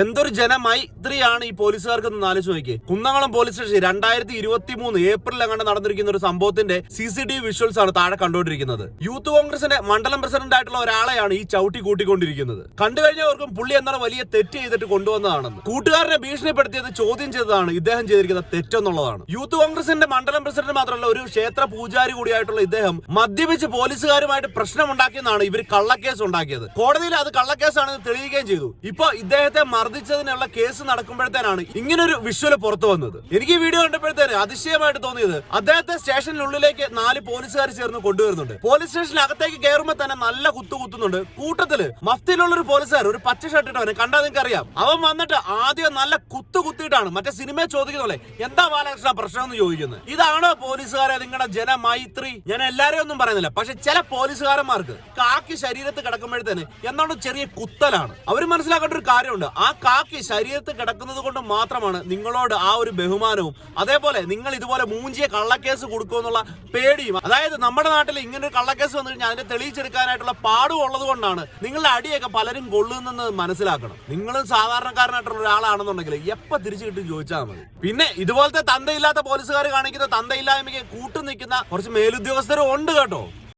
എന്തൊരു ജനമൈത്രിയാണ് ഈ പോലീസുകാർക്ക് എന്ന് ആലോചിച്ച് നോക്കി കുന്നംകുളം പോലീസ് സ്റ്റേഷൻ രണ്ടായിരത്തി ഇരുപത്തി മൂന്ന് ഏപ്രിൽ അങ്ങനെ നടന്നിരിക്കുന്ന ഒരു സംഭവത്തിന്റെ സി സി ടി വിഷ്വൽസ് ആണ് താഴെ കണ്ടുകൊണ്ടിരിക്കുന്നത്. യൂത്ത് കോൺഗ്രസിന്റെ മണ്ഡലം പ്രസിഡന്റ് ആയിട്ടുള്ള ഒരാളെയാണ് ഈ ചവിട്ടി കൂട്ടിക്കൊണ്ടിരിക്കുന്നത്. കണ്ടു കഴിഞ്ഞവർക്കും പുള്ളി എന്താണ് വലിയ തെറ്റ് ചെയ്തിട്ട് കൊണ്ടുവന്നതാണെന്ന്. കൂട്ടുകാരനെ ഭീഷണിപ്പെടുത്തിയത് ചോദ്യം ചെയ്തതാണ് ഇദ്ദേഹം ചെയ്തിരിക്കുന്ന തെറ്റെന്നുള്ളതാണ്. യൂത്ത് കോൺഗ്രസിന്റെ മണ്ഡലം പ്രസിഡന്റ് മാത്രമല്ല ഒരു ക്ഷേത്ര പൂജാരി കൂടിയായിട്ടുള്ള ഇദ്ദേഹം മദ്യപിച്ച് പോലീസുകാരുമായിട്ട് പ്രശ്നമുണ്ടാക്കിയെന്നാണ് ഇവർ കള്ളക്കേസ് ഉണ്ടാക്കിയത്. കോടതിയിൽ അത് കള്ളക്കേസാണെന്ന് തെളിയിക്കുകയും ചെയ്തു. ഇപ്പൊ ഇദ്ദേഹത്തെ മർദ്ദിച്ചതിനുള്ള കേസ് നടക്കുമ്പോഴത്തേനാണ് ഇങ്ങനൊരു വിഷ്വൽ പുറത്തു വന്നത്. എനിക്ക് ഈ വീഡിയോ കണ്ടപ്പോഴത്തേന് അതിശയമായിട്ട് തോന്നിയത് അദ്ദേഹത്തെ സ്റ്റേഷനിലുള്ളിലേക്ക് നാല് പോലീസുകാർ ചേർന്ന് കൊണ്ടുവരുന്നുണ്ട്. പോലീസ് സ്റ്റേഷനകത്തേക്ക് കയറുമ്പോൾ തന്നെ നല്ല കുത്തു കുത്തുന്നുണ്ട്. കൂട്ടത്തിൽ മഫ്തിയിലുള്ള ഒരു പോലീസുകാർ ഒരു പച്ച ഷർട്ട് ഇട്ടവനെ കണ്ടാൽ നിങ്ങൾക്ക് അറിയാം അവൻ വന്നിട്ട് ആദ്യം നല്ല കുത്തു കുത്തിയിട്ടാണ് മറ്റേ സിനിമയെ ചോദിക്കുന്നല്ലേ എന്താ ബാലകൃഷ്ണ പ്രശ്നം എന്ന് ചോദിക്കുന്നത്? ഇതാണോ പോലീസുകാരെ നിങ്ങളുടെ ജനമൈത്രി? ഞാൻ എല്ലാരെയും ഒന്നും പറയുന്നില്ല. പക്ഷെ ചില പോലീസുകാരന്മാർക്ക് കാക്കി ശരീരത്ത് കിടക്കുമ്പോഴത്തേന് എന്താണോ ചെറിയ കുത്തലാണ്. അവർ മനസ്സിലാക്കേണ്ട ഒരു കാര്യമുണ്ട്. ആ കാക്കി ശരീരത്ത് കിടക്കുന്നത് കൊണ്ട് മാത്രമാണ് നിങ്ങളോട് ആ ഒരു ബഹുമാനവും. അതേപോലെ നിങ്ങൾ ഇതുപോലെ മൂഞ്ചിയ കള്ളക്കേസ് കൊടുക്കുമെന്നുള്ള പേടിയും. അതായത് നമ്മുടെ നാട്ടിൽ ഇങ്ങനെ ഒരു കള്ളക്കേസ് വന്നു കഴിഞ്ഞാൽ അതിന്റെ തെളിയിച്ചെടുക്കാനായിട്ടുള്ള പാടും ഉള്ളത് കൊണ്ടാണ് നിങ്ങളുടെ അടിയൊക്കെ പലരും കൊള്ളുന്നെന്ന് മനസ്സിലാക്കണം. നിങ്ങളും സാധാരണക്കാരനായിട്ടുള്ള ഒരാളാണെന്നുണ്ടെങ്കിൽ എപ്പോ തിരിച്ചു കിട്ടും ചോദിച്ചാൽ മതി. പിന്നെ ഇതുപോലത്തെ തന്തയില്ലാത്ത പോലീസുകാർ കാണിക്കുന്ന തന്തയില്ലായ്മയ്ക്ക് കൂട്ടു നിൽക്കുന്ന കുറച്ച് മേലുദ്യോഗസ്ഥരും ഉണ്ട് കേട്ടോ.